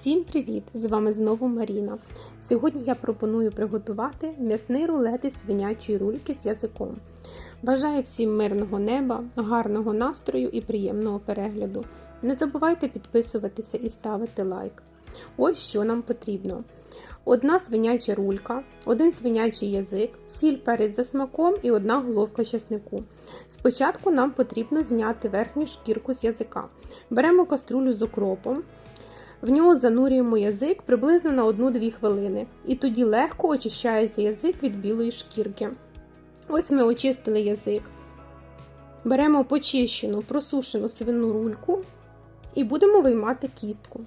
Всім привіт! З вами знову Маріна. Сьогодні я пропоную приготувати м'ясний рулет із свинячої рульки з язиком. Бажаю всім мирного неба, гарного настрою і приємного перегляду. Не забувайте підписуватися і ставити лайк. Ось що нам потрібно: одна свиняча рулька, один свинячий язик, сіль перець за смаком і одна головка чеснику. Спочатку нам потрібно зняти верхню шкірку з язика. Беремо каструлю з укропом. В нього занурюємо язик приблизно на 1-2 хвилини, і тоді легко очищається язик від білої шкірки. Ось ми очистили язик. Беремо почищену, просушену свину рульку і будемо виймати кістку.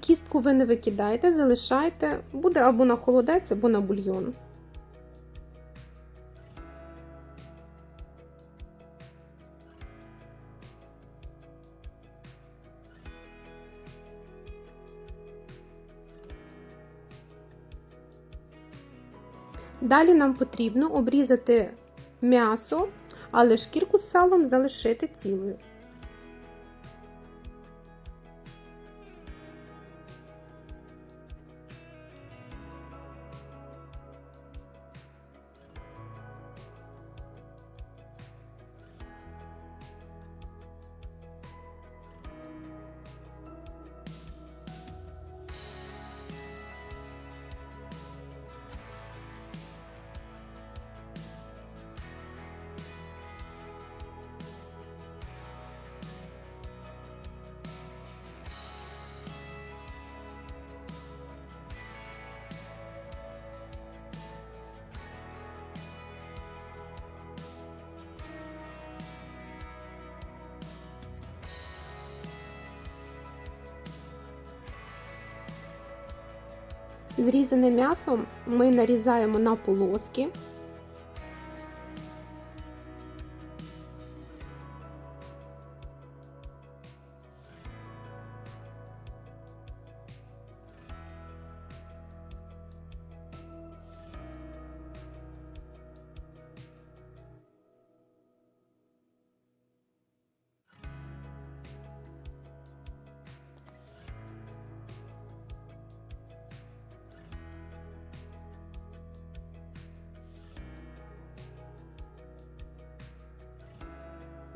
Кістку ви не викидаєте, залишайте, буде або на холодець, або на бульйон. Далі нам потрібно обрізати м'ясо, але шкірку з салом залишити цілою. Зрізане м'ясо ми нарізаємо на полоски.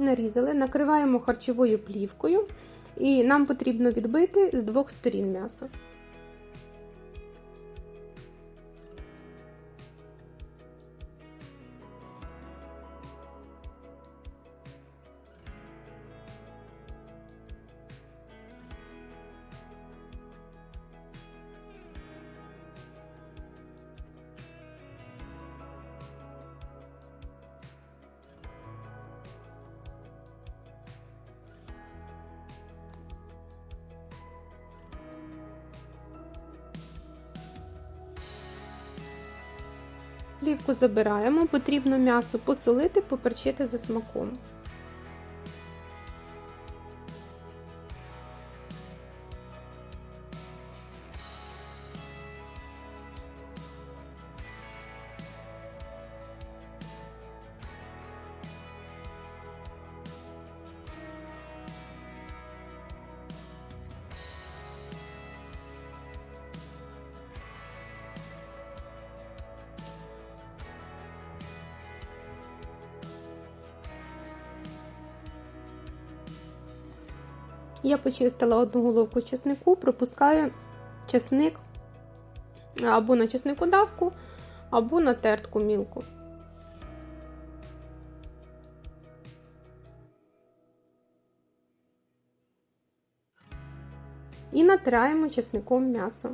Нарізали, накриваємо харчовою плівкою, і нам потрібно відбити з двох сторін м'ясо. Плівку забираємо, потрібно м'ясо посолити, поперчити за смаком. Я почистила одну головку чеснику, пропускаю чесник або на чесникодавку, або на тертку мілку. І натираємо чесником м'ясо.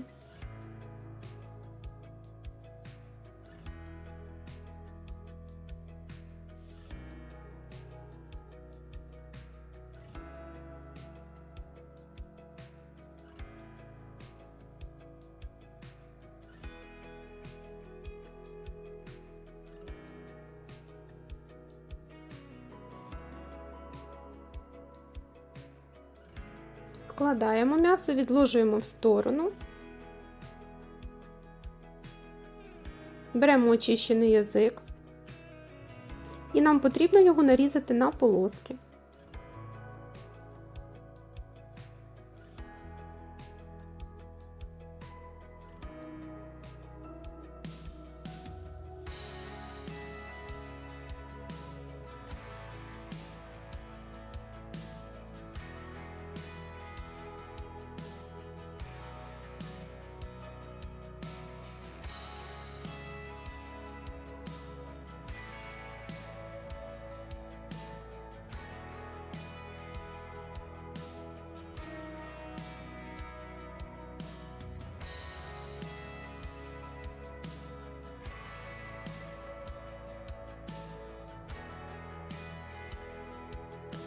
Складаємо м'ясо, відложуємо в сторону. Беремо очищений язик. І нам потрібно його нарізати на полоски.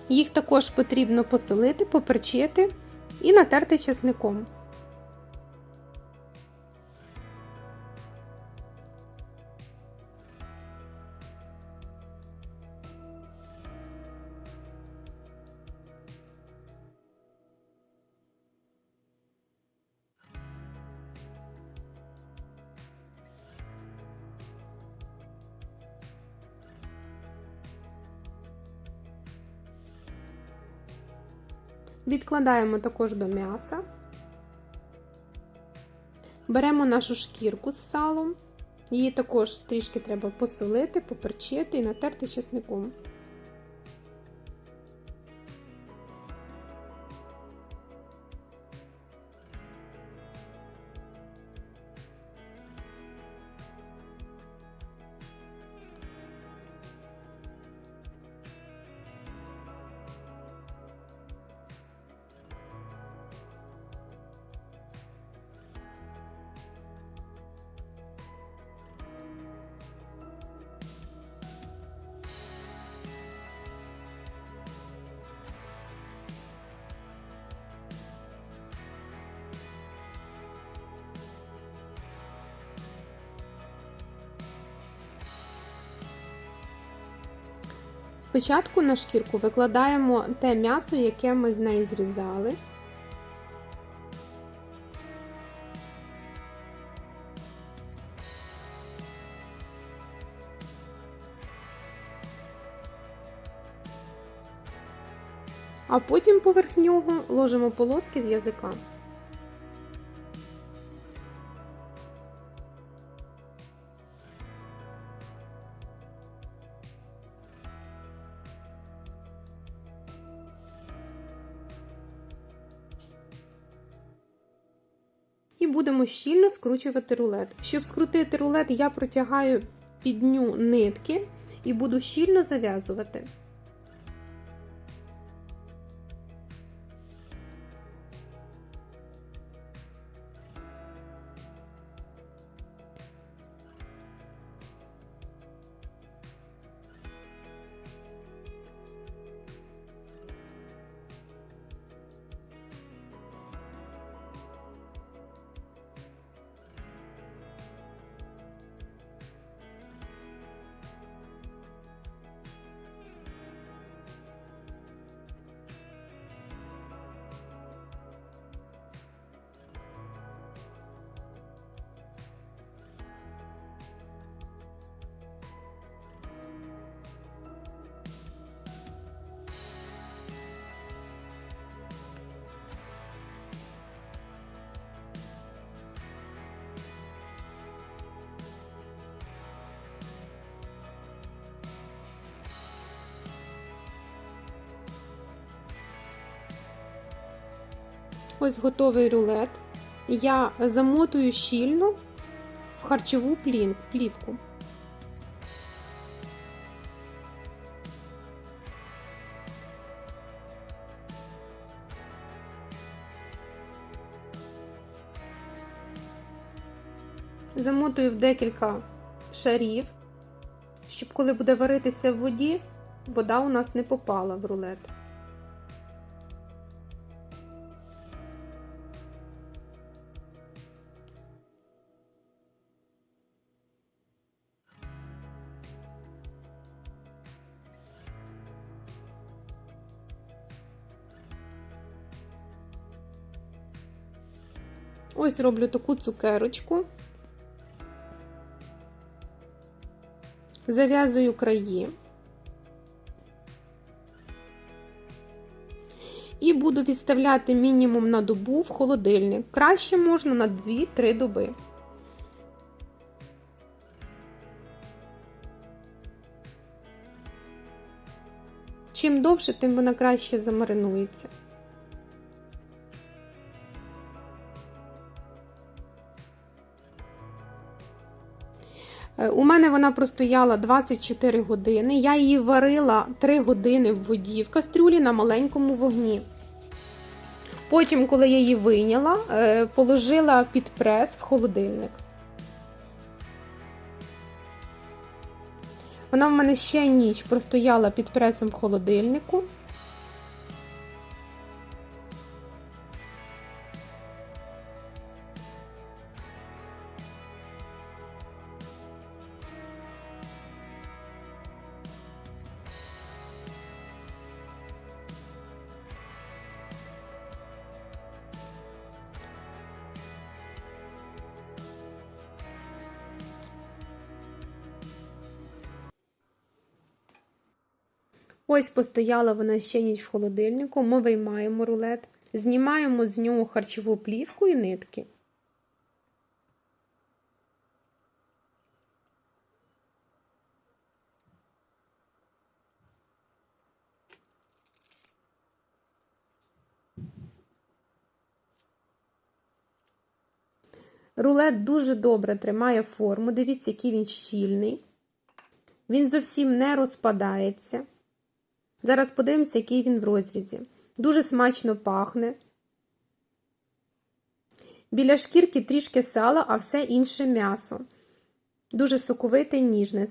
Їх також потрібно посолити, поперчити і натерти чесником. Відкладаємо також до м'яса. Беремо нашу шкірку з салом. Її також трішки треба посолити, поперчити і натерти чесником. Спочатку на шкірку викладаємо те м'ясо, яке ми з неї зрізали. А потім поверх нього ложимо полоски з язика. Щільно скручувати рулет. Щоб скрутити рулет, я протягаю під ню нитки і буду щільно зав'язувати. Ось готовий рулет. Я замотую щільно в харчову плівку. Замотую в декілька шарів, щоб коли буде варитися в воді, вода у нас не попала в рулет. Ось роблю таку цукерочку. Зав'язую краї. І буду відставляти мінімум на добу в холодильник. Краще можна на 2-3 доби. Чим довше, тим вона краще замаринується. У мене вона простояла 24 години. Я її варила 3 години в воді в кастрюлі на маленькому вогні. Потім, коли я її вийняла, е, положила під прес в холодильник. Вона в мене ще ніч простояла під пресом в холодильнику. Ось постояла вона ще ніч в холодильнику. Ми виймаємо рулет, знімаємо з нього харчову плівку і нитки. Рулет дуже добре тримає форму. Дивіться, який він щільний. Він зовсім не розпадається. Зараз подивимося, який він в розрізі. Дуже смачно пахне. Біля шкірки трішки сала, а все інше м'ясо. Дуже соковите ніжне.